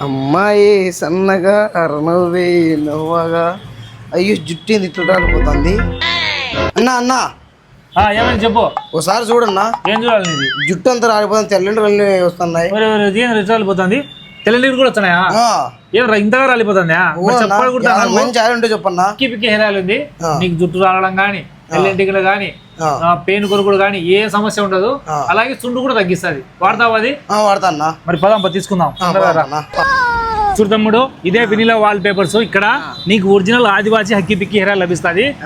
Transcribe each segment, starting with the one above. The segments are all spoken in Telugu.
అమ్మాయి సన్నగా అరనవ్వే నవ్వగా. అయ్యో జుట్టు ఏంది ఇట్లా రాలిపోతుంది అన్నా అన్నా. ఆ, ఏమైంది చెప్పు. ఒకసారి చూడన్నా. ఏం చూడాలి నీది? జుట్టు అంతా రాలిపోతుంది తెల్లంటి వస్తున్నాయి. ఏం రాలిపోతుంది. కూడా వస్తున్నాయా? ఏం ఇంతగా రాలిపోతుందా? చెప్పాలి కూడా మంచి ఆయిల్ ఉంటే చెప్పన్నా. పిక్కి హెరాలు ఉంది. నీకు జుట్టు రావడం కానీ తెల్లింటికలు కానీ. పెయిన్ కొరుకుడు కానీ ఏ సమస్య ఉండదు. అలాగే చుండు కూడా తగ్గిస్తుంది. వాడతావు అది? ఆ, వాడతా మరి పదాంప తీసుకుందాం. ఆ, తొందరగా రా. అన్నా. చూడు తమ్ముడు ఇదే వెనిలా వాల్ పేపర్స్ ఇక్కడ నీకు ఒరిజినల్ ఆదివాసి హక్కి పిక్కి హెరా లభిస్తుంది.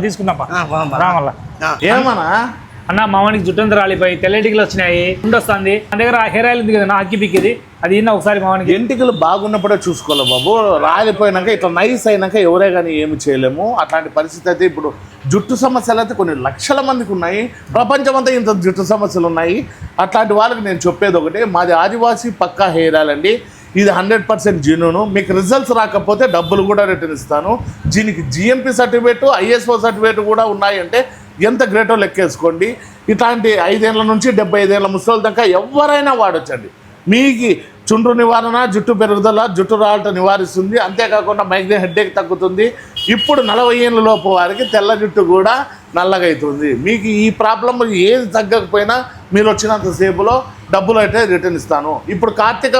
తీసుకుందాం పోదాం, పద. రా మళ్ళా ఆ, ఏమన్నా? అన్న మావానికి జుట్టంతా రాలిపోయి తెల్లటికలు వచ్చినాయి ఉండి వస్తుంది. మన దగ్గర హెయిర్ ఆయిల్ ఉంది కదా నా హక్కి పిక్కిది అది ఇన్న ఒకసారి మావానికి ఎంటికలు బాగున్నప్పుడే చూసుకోవాలి బాబు. రాలిపోయినాక ఇట్లా నైస్ అయినాక ఎవరే కానీ ఏమి చేయలేము. అట్లాంటి పరిస్థితి అయితే ఇప్పుడు జుట్టు సమస్యలు అయితే కొన్ని లక్షల మందికి ఉన్నాయి. ప్రపంచమంతా ఇంత జుట్టు సమస్యలు ఉన్నాయి. అట్లాంటి వాళ్ళకి నేను చెప్పేది ఒకటి మాది ఆదివాసీ పక్కా హెయిర్ ఆయిల్ అండి. ఇది హండ్రెడ్ పర్సెంట్ జీనును మీకు రిజల్ట్స్ రాకపోతే డబ్బులు కూడా రిటర్న్ ఇస్తాను. దీనికి జిఎంపి సర్టిఫికేట్ ఐఎస్ఓ సర్టిఫికేట్ కూడా ఉన్నాయంటే ఎంత గ్రేటో లెక్కేసుకోండి. ఇట్లాంటి ఐదేళ్ళ నుంచి డెబ్బై ఐదేళ్ళ ముసలి దాకా ఎవరైనా వాడొచ్చండి. మీకు చుండ్రు నివారణ జుట్టు పెరుగుదల జుట్టు రాలట నివారిస్తుంది. అంతేకాకుండా మైగ్రేన్ హెడ్ఏక్ తగ్గుతుంది. ఇప్పుడు నలభై ఏళ్ళ లోపు వారికి తెల్ల జుట్టు కూడా నల్లగైతుంది. మీకు ఈ ప్రాబ్లం ఏది తగ్గకపోయినా మీరు వచ్చినంతసేపులో డబ్బులు అయితే రిటర్న్ ఇస్తాను. ఇప్పుడు కార్తీక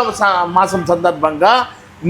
మాసం సందర్భంగా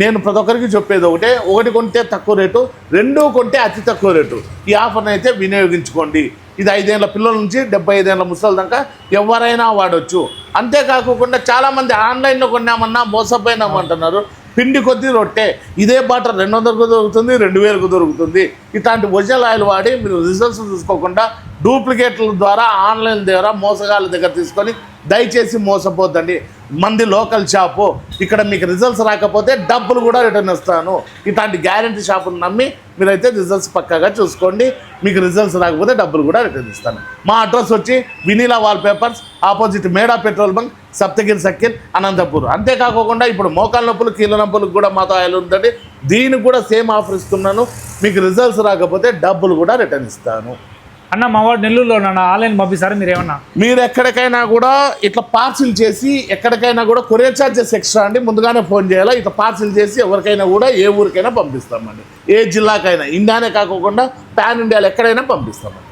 నేను ప్రతి ఒక్కరికి చెప్పేది ఒకటే ఒకటి కొంటే తక్కువ రేటు రెండు కొంటే అతి తక్కువ రేటు. ఈ ఆఫర్ని అయితే వినియోగించుకోండి. ఇది ఐదేళ్ళ పిల్లల నుంచి డెబ్బై ఐదేళ్ళ ముసలి దాకా ఎవరైనా వాడొచ్చు. అంతేకాకుండా చాలామంది ఆన్లైన్లో కొన్నామన్నా మోసపోయినామంటున్నారు. పిండి కొద్దీ రొట్టె. ఇదే బాట రెండు వందలకు దొరుకుతుంది రెండు వేలకు దొరుకుతుంది. ఇట్లాంటి ఒరిజినల్ ఆయిల్ వాడి మీరు రిజల్ట్స్ చూసుకోకుండా డూప్లికేట్ల ద్వారా ఆన్లైన్ ద్వారా మోసగాళ్ళ దగ్గర తీసుకొని దయచేసి మోసపోద్దండి. మంది లోకల్ షాపు ఇక్కడ మీకు రిజల్ట్స్ రాకపోతే డబ్బులు కూడా రిటర్న్ ఇస్తాను. ఇట్లాంటి గ్యారంటీ షాపును నమ్మి మీరైతే రిజల్ట్స్ పక్కాగా చూసుకోండి. మీకు రిజల్ట్స్ రాకపోతే డబ్బులు కూడా రిటర్న్ ఇస్తాను. మా అడ్రస్ వచ్చి వినీలా వాల్ పేపర్స్ ఆపోజిట్ మేడా petrol bunk Saptagiri circle Anantapur. అంతేకాకుండా ఇప్పుడు మోకాల నొప్పులు కీళ్ళ నొప్పులకు కూడా మాతో ఆయిల్ ఉందండి. దీనికి కూడా సేమ్ ఆఫర్ ఇస్తున్నాను. మీకు రిజల్ట్స్ రాకపోతే డబ్బులు కూడా రిటర్న్ ఇస్తాను. అన్న మా వాడు నెల్లూరులో నన్ను ఆన్లైన్ పంపిస్తారా మీరు ఏమన్నా? మీరు ఎక్కడికైనా కూడా ఇట్లా పార్సిల్ చేసి ఎక్కడికైనా కూడా కొరియర్ ఛార్జెస్ ఎక్స్ట్రా అండి ముందుగానే ఫోన్ చేయాలా? ఇట్లా పార్సిల్ చేసి ఎవరికైనా కూడా ఏ ఊరికైనా పంపిస్తామండి. ఏ జిల్లాకైనా ఇండియానే కాకుండా పాన్ ఇండియాలో ఎక్కడైనా పంపిస్తామండి.